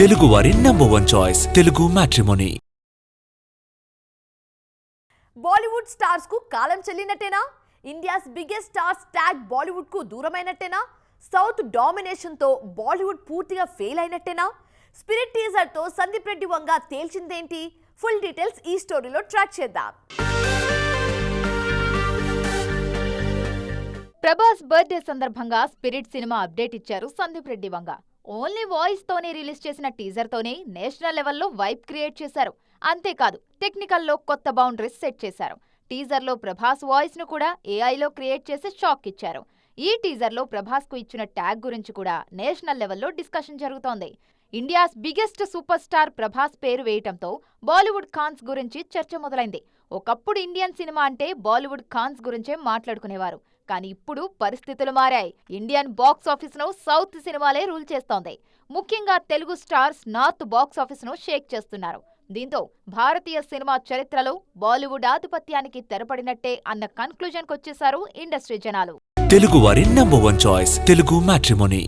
తెలుగువారి number one choice Telugu matrimony Bollywood స్టార్స్కు కాలం చెల్లినట్టేనా? ఇండియాస్ బిగ్గెస్ట్ స్టార్స్ ట్యాగ్ బాలీవుడ్కు దూరమైనట్టేనా? సౌత్ డామినేషన్తో బాలీవుడ్ పూర్తిగా ఫెయిల్ అయినట్టేనా? స్పిరిట్ టీజర్తో సందీప్ రెడ్డి వంగ తేల్చిందేంటి? ఫుల్ డీటెయిల్స్ ఈ స్టోరీలో ట్రాక్ చేద్దాం. ప్రభాస్ బర్త్డే సందర్భంగా స్పిరిట్ సినిమా అప్డేట్ ఇచ్చారు సందీప్ రెడ్డి వంగ. ఓన్లీ వాయిస్ తోనే రిలీజ్ చేసిన టీజర్ తోనే నేషనల్ లెవెల్లో వైబ్ క్రియేట్ చేశారు. అంతేకాదు టెక్నికల్లో కొత్త బౌండరీస్ సెట్ చేశారు. టీజర్లో ప్రభాస్ వాయిస్ను కూడా ఏఐలో క్రియేట్ చేసి షాక్ ఇచ్చారు. ఈ టీజర్లో ప్రభాస్కు ఇచ్చిన ట్యాగ్ గురించి కూడా నేషనల్ లెవెల్లో డిస్కషన్ జరుగుతోంది. India's biggest super star Prabhas పేరు వేయటంతో బాలీవుడ్ ఖాన్స్ గురించి చర్చ మొదలైంది. ఒకప్పుడు ఇండియన్ సినిమా అంటే బాలీవుడ్ ఖాన్స్ గురించే మాట్లాడుకునేవారు. కానీ ఇప్పుడు పరిస్థితులు మారాయి. ఇండియన్ బాక్స్ ఆఫీస్ను సౌత్ సినిమాలే రూల్ చేస్తోంది. ముఖ్యంగా తెలుగు స్టార్స్ నార్త్ బాక్స్ ఆఫీస్ను షేక్ చేస్తున్నారు. దీంతో భారతీయ సినిమా చరిత్రలో బాలీవుడ్ ఆధిపత్యానికి తెరపడినట్టే అన్న కన్క్లూజన్ కొచ్చేశారు ఇండస్ట్రీ జనాలు. తెలుగువారి number one choice Telugu matrimony.